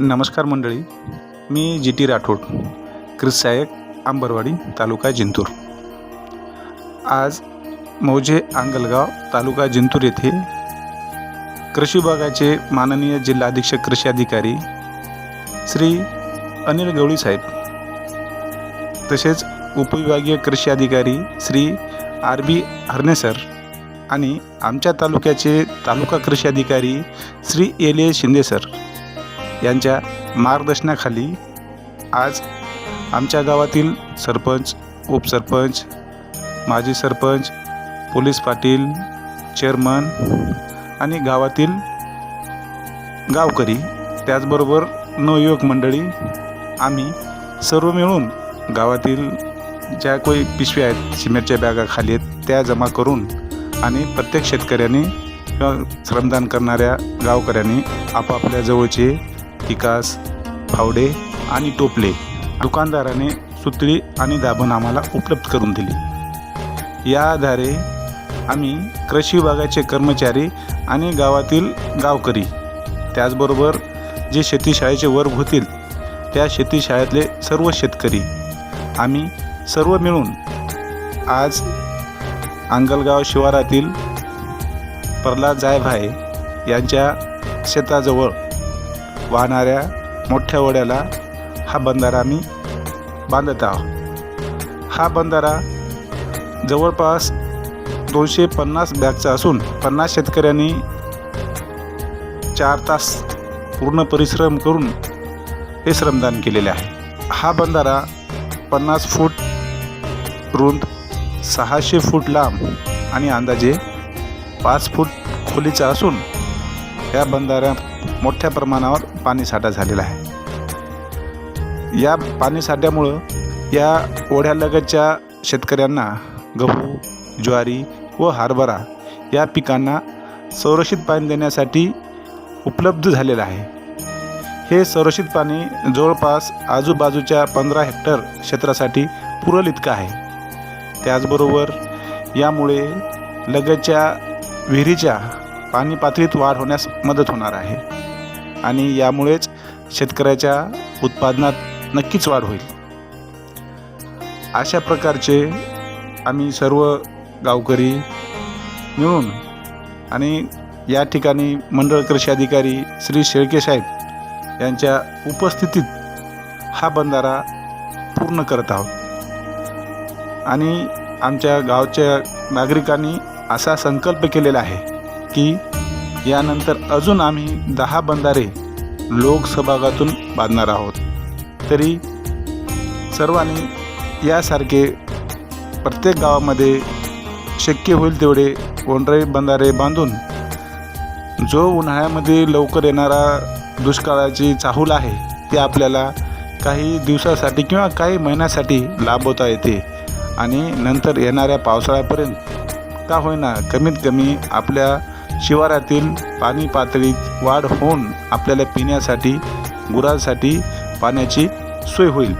नमस्कार मंडळी मी जी टी राठोड क्रिसायक आंबरवाडी तालुका जिंतूर. आज मौजे आंगलगाव तालुका जिंतूर येथे कृषी विभागाचे माननीय जिल्हा अधीक्षक कृषी अधिकारी श्री अनिल गवळी साहेब तसेच उपविभागीय कृषी अधिकारी Shri R B Harne sir आणि आमच्या तालुक्याचे तालुका कृषी अधिकारी Shri L A Shinde sir. यांच्या मार्गदर्शनाखाली आज आमच्या गावातील सरपंच उपसरपंच माजी सरपंच पोलीस पाटील चेअरमन आणि गावातील गावकरी त्याचबरोबर नवयुवक मंडळी आम्ही सर्व मिळून गावातील ज्या काही पिशव्या आहेत सिमेंटच्या बॅगा खाली आहेत त्या जमा करून आणि प्रत्येक शेतकऱ्याने किंवा श्रमदान करणाऱ्या गावकऱ्यांनी आपापल्या जवळचे टिकास फावडे आणि टोपले दुकानदाराने सुतळी आणि दाबण आम्हाला उपलब्ध करून दिली. या आधारे आम्ही कृषी विभागाचे कर्मचारी आणि गावातील गावकरी त्याचबरोबर जे शेतीशाळेचे वर्ग होतील त्या शेतीशाळेतले सर्व शेतकरी आम्ही सर्व मिळून आज अंगलगाव शिवारातील प्रल्हाद जायभाय यांच्या शेताजवळ वाहणाऱ्या मोठ्या ओढ्याला हा बंधारा आम्ही बांधत आहोत. हा बंधारा जवळपास दोनशे पन्नास बॅगचा असून पन्नास शेतकऱ्यांनी चार तास पूर्ण परिश्रम करून हे श्रमदान केलेले आहे. हा बंधारा पन्नास फूट रुंद सहाशे फूट लांब आणि अंदाजे पाच फूट खोलीचा असून या बंधाऱ्यात मोठ्या प्रमाणावर पाणीसाठा झालेला आहे. या पाणीसाठ्यामुळं या ओढ्यालगतच्या शेतकऱ्यांना गहू ज्वारी व हरभरा या पिकांना संरक्षित पाणी देण्यासाठी उपलब्ध झालेलं आहे. हे संरक्षित पाणी जवळपास आजूबाजूच्या पंधरा हेक्टर क्षेत्रासाठी पुरल इतकं आहे? त्याचबरोबर यामुळे लगतच्या विहिरीच्या पाणी पातळीत वाढ होण्यास मदत होणार आहे. आणि यामुळेच शेतकऱ्याच्या उत्पादनात नक्कीच वाढ होईल. अशा प्रकारचे आम्ही सर्व गावकरी मिळून आणि या ठिकाणी मंडळ कृषी अधिकारी श्री शेळके साहेब यांच्या उपस्थितीत हा बंधारा पूर्ण करत आहोत. आणि आमच्या गावच्या नागरिकांनी असा संकल्प केलेला आहे की यानंतर अजून आम्ही दहा बंधारे लोकसभागातून बांधणार आहोत. तरी सर्वांनी यासारखे प्रत्येक गावामध्ये शक्य होईल तेवढे ओंडरे बंधारे बांधून जो उन्हाळ्यामध्ये लवकर येणारा दुष्काळाची चाहूल आहे ते आपल्याला काही दिवसासाठी किंवा काही महिन्यासाठी लाभवता येते आणि नंतर येणाऱ्या पावसाळ्यापर्यंत का होईना कमीत कमी आपल्या शिवारातील पाणी पातळीत वाढ होऊन आपल्याला पिण्यासाठी गुरांसाठी पाण्याची सोय होईल.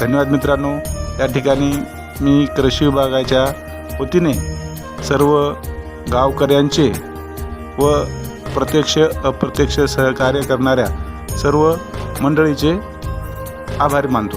धन्यवाद मित्रांनो. या ठिकाणी मी कृषी विभागाच्या वतीने सर्व गावकऱ्यांचे व प्रत्यक्ष अप्रत्यक्ष सहकार्य करणाऱ्या सर्व मंडळीचे आभार मानतो.